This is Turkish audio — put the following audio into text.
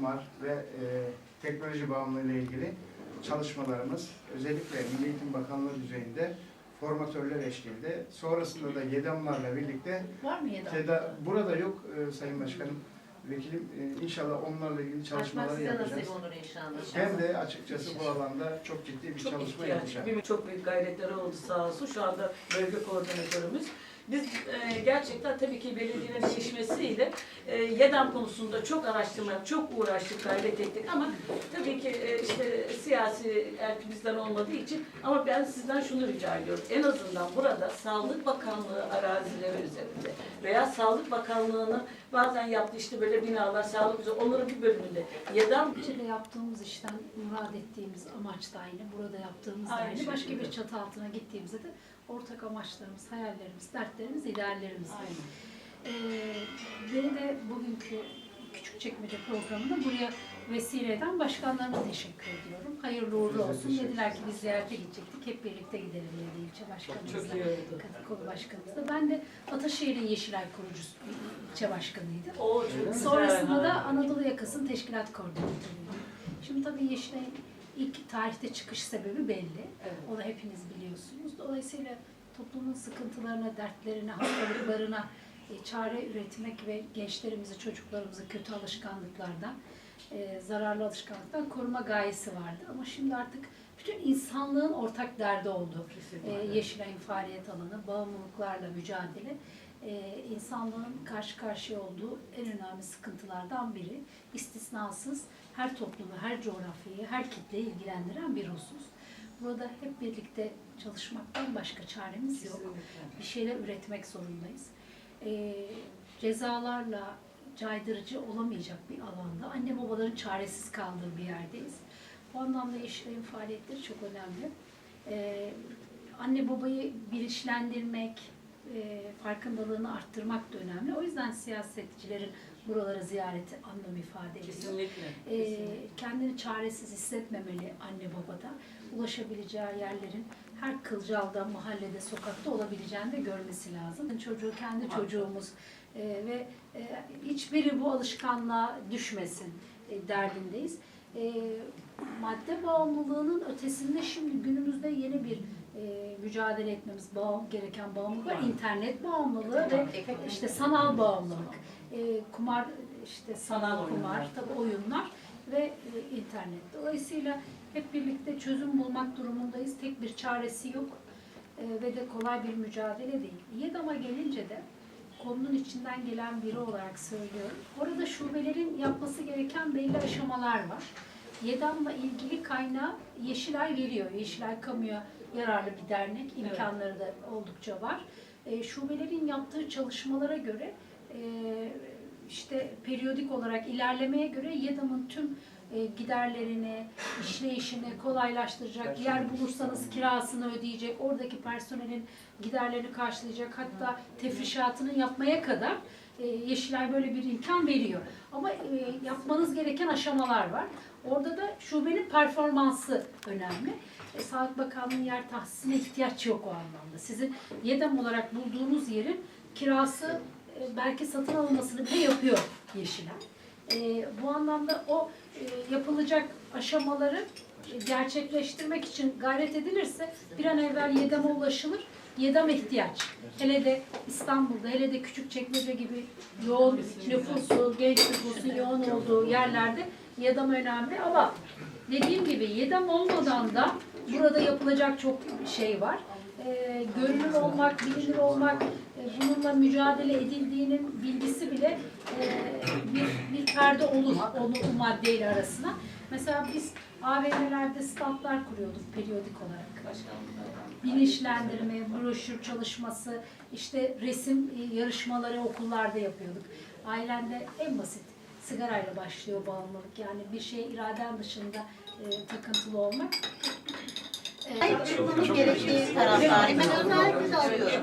kumar ve e, teknoloji bağımlılığı ile ilgili çalışmalarımız özellikle Milli Eğitim Bakanlığı düzeyinde formatörler eşliğinde sonrasında da YEDAM'larla birlikte Var mı Yedam? TEDA burada yok e, Sayın Başkanım, vekilim e, inşallah onlarla ilgili Açmak çalışmaları size yapacağız. nasip olur inşallah. Ben de açıkçası bu alanda çok ciddi bir Çok çalışma ihtiyaç, yapacağım. bir- çok büyük gayretleri oldu sağ olsun. Şu anda bölge koordinatörümüz. Biz e, gerçekten tabii ki belediyenin değişmesiyle e, YEDAM konusunda çok araştırma, çok uğraştık, gayret ettik ama tabii ki e, işte siyasi erk bizden olmadığı için ama ben sizden şunu rica ediyorum. En azından burada Sağlık Bakanlığı arazileri üzerinde veya Sağlık Bakanlığı'nın bazen yaptığı işte böyle binalar, sağlık üzerine onların bir bölümünde YEDAM Ülkede yaptığımız işten murad ettiğimiz amaç da aynı, burada yaptığımız da Aynı. Başka bir çatı altına gittiğimizde de ortak amaçlarımız, hayallerimiz, dertlerimiz, ideallerimiz var. Ee, beni de bugünkü Küçükçekmece programında buraya vesile eden başkanlarına teşekkür ediyorum. Hayırlı uğurlu olsun. Dediler ki biz ziyarete gidecektik. Hep birlikte gidelim dedi ilçe çok başkanımızla. iyi oldu. Kadıkolu başkanımızla. Ben de Ataşehir'in Yeşilay kurucusu ilçe başkanıydım. O çok güzel. Sonrasında da Anadolu Yakası'nın teşkilat koordinatörüydüm. Şimdi tabii Yeşilay'ın ilk tarihte çıkış sebebi belli. Evet. Onu hepiniz biliyorsunuz. Dolayısıyla toplumun sıkıntılarına, dertlerine, hastalıklarına e, çare üretmek ve gençlerimizi, çocuklarımızı kötü alışkanlıklardan, e, zararlı alışkanlıklardan koruma gayesi vardı. Ama şimdi artık bütün insanlığın ortak derdi oldu. Kesinlikle. E, Yeşilay'ın faaliyet alanı, bağımlılıklarla mücadele, e, insanlığın karşı karşıya olduğu en önemli sıkıntılardan biri. İstisnasız her toplumu, her coğrafyayı, her kitleyi ilgilendiren bir husus. Burada hep birlikte çalışmaktan başka çaremiz yok. Kesinlikle. Bir şeyler üretmek zorundayız. E, cezalarla caydırıcı olamayacak bir alanda anne babaların çaresiz kaldığı bir yerdeyiz. Bu anlamda Yeşilay'ın faaliyetleri çok önemli. Ee, anne babayı bilinçlendirmek, e, farkındalığını arttırmak da önemli. O yüzden siyasetçilerin buralara ziyareti anlam ifade ediyor. Kesinlikle. Kesinlikle. kendini çaresiz hissetmemeli anne babada. Ulaşabileceği yerlerin her kılcalda, mahallede, sokakta olabileceğini de görmesi lazım. Çocuğu kendi Muhakkak. çocuğumuz e, ve e, hiçbiri bu alışkanlığa düşmesin e, derdindeyiz. E, madde bağımlılığının ötesinde şimdi günümüzde yeni bir e, mücadele etmemiz bağım, gereken bağımlılık var. İnternet bağımlılığı ve işte sanal bağımlılık. E, kumar, işte sanal, kumar, tabii oyunlar ve e, internet. Dolayısıyla hep birlikte çözüm bulmak durumundayız. Tek bir çaresi yok e, ve de kolay bir mücadele değil. YEDAM'a gelince de konunun içinden gelen biri olarak söylüyorum. Orada şubelerin yapması gereken belli aşamalar var. YEDAM'la ilgili kaynağı Yeşilay veriyor. Yeşilay Kamu'ya yararlı bir dernek. imkanları da oldukça var. E, şubelerin yaptığı çalışmalara göre e, işte periyodik olarak ilerlemeye göre YEDAM'ın tüm e, giderlerini, işleyişini kolaylaştıracak, yer bulursanız kirasını ödeyecek, oradaki personelin giderlerini karşılayacak, hatta tefrişatını yapmaya kadar e, Yeşilay böyle bir imkan veriyor. Ama e, yapmanız gereken aşamalar var. Orada da şubenin performansı önemli. E, Sağlık Bakanlığı'nın yer tahsisine ihtiyaç yok o anlamda. Sizin YEDAM olarak bulduğunuz yerin kirası e, belki satın alınmasını bile yapıyor Yeşilay. E, bu anlamda o e, yapılacak aşamaları e, gerçekleştirmek için gayret edilirse bir an evvel YEDAM'a ulaşılır. YEDAM ihtiyaç. Hele de İstanbul'da, hele de Küçükçekmece gibi yoğun nüfusu, genç nüfusun yoğun olduğu yerlerde YEDAM önemli ama dediğim gibi YEDAM olmadan da burada yapılacak çok şey var. Ee, görünür olmak, bilinir olmak, e, bununla mücadele edildiğinin bilgisi bile e, bir, bir perde olur onu o maddeyle arasına. Mesela biz AVM'lerde standlar kuruyorduk periyodik olarak bilinçlendirme, broşür çalışması, işte resim e, yarışmaları okullarda yapıyorduk. Ailende en basit sigarayla başlıyor bağımlılık. Yani bir şeye iraden dışında e, takıntılı olmak. E, Çıkmamız gerektiği taraftarıyım. Ben özellikle alıyorum.